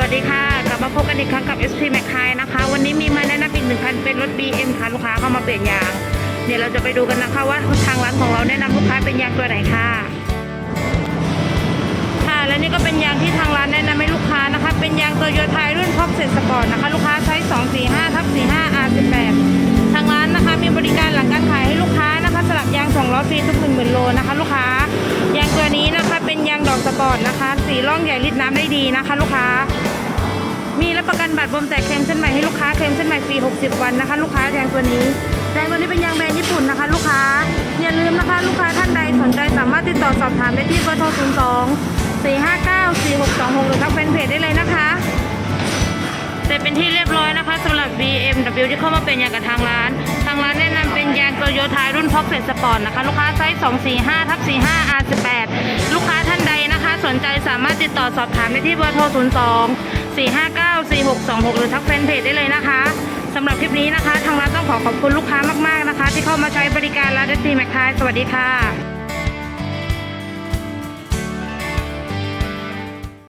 วัสดีค่ะ กลับมาพบกันอีกครั้งกับ SP m c k a y นะคะ วันนี้มีมาแนะนำอีกหนึ่งคันเป็นรถ BM ค่ะลูกค้าเข้ามาเปลี่ยนยาง เดี๋ยวเราจะไปดูกันนะคะว่าทางร้านของเราแนะนำลูกค้าเป็นยางตัวไหนค่ะ ค่ะและนี่ก็เป็นยางที่ทางร้านแนะนำให้ลูกค้านะคะ เป็นยางโตโยต้ารุ่นพ็อกเซ็ตสปอร์ตนะคะ ลูกค้าไซส์245ทับ45 R18 ทางร้านนะคะมีบริการหลังการขายให้ลูกค้านะคะสลับยาง2ล้อฟรีทุก1 0,000โลนะคะลูกค้ายางตัวนี้นะคะเป็นยางดอกสปอร์ตนะคะ สีร่องใหญ่ริดน้ำได้ดีนะคะ ลูกค้า บประกันบัตรบวมแตกเคลมเส้นใหม่ให้ลูกค้าเคลมเส้นใหม่ฟรี 60 วันนะคะ ลูกค้ายางตัวนี้ยางตัวนี้เป็นยางแบรนด์ญี่ปุ่นนะคะ ลูกค้าอย่าลืมนะคะ ลูกค้าท่านใดสนใจสามารถติดต่อสอบถามได้ที่เบอร์โทร 02 459 4626 หรือทางแฟนเพจได้เลยนะคะเสร็จเป็นที่เรียบร้อยนะคะสำหรับ BMW ที่เข้ามาเป็นยางกับทางร้าน ทางร้านแนะนำเป็นยางโตโยต้ารุ่นพ็อกเซ็ตสปอร์ตนะคะ ลูกค้าไซส์245ทับ45 R18 สามารถติดต่อสอบถามได้ที่เบอร์โทร 02 459 4626 หรือทักแฟนเพจได้เลยนะคะสำหรับคลิปนี้นะคะ ทางร้านต้องขอขอบคุณลูกค้ามากๆนะคะ ที่เข้ามาใช้บริการร้านเดซีแมคคายสวัสดีค่ะ